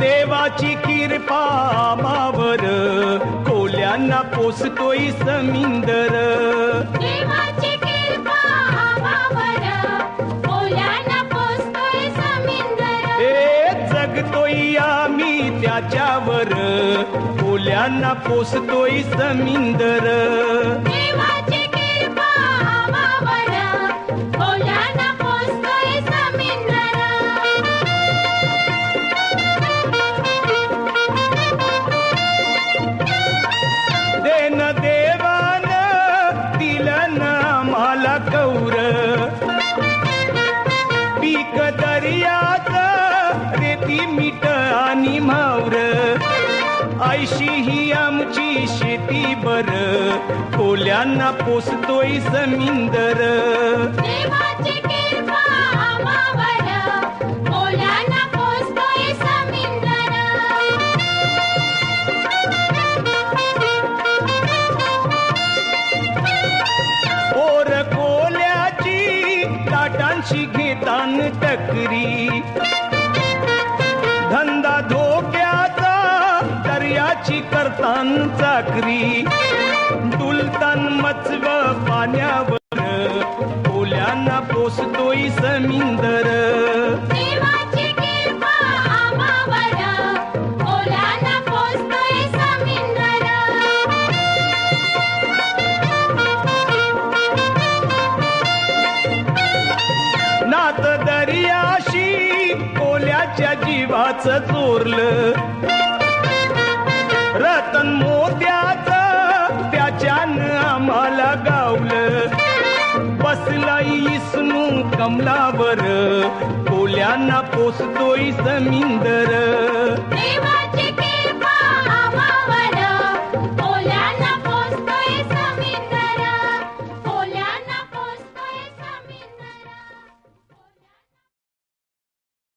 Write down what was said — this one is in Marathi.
देवाची किरपा मावर कोल्यांना पोसतोय समिंदर. त्याच्यावर फुल्यांना पोसतोय समिंदर. ऐशी ही आमची शेती बर. कोल्यांना पोसतोय पोर कोल्याची ताटांशी घेतान टकरी. दर्याची करतान चाकरी डुलतान मचव पाण्यावर. कोल्यांना पोसतोय समिंदर. नात दर्याशी कोल्याच्या जीवाचं चोरलं. रतन मोत्याच त्याच्यानं आम्हाला गावलं. बसलाई इसनू कमलावर कोल्यांना पोसतोय समिंदर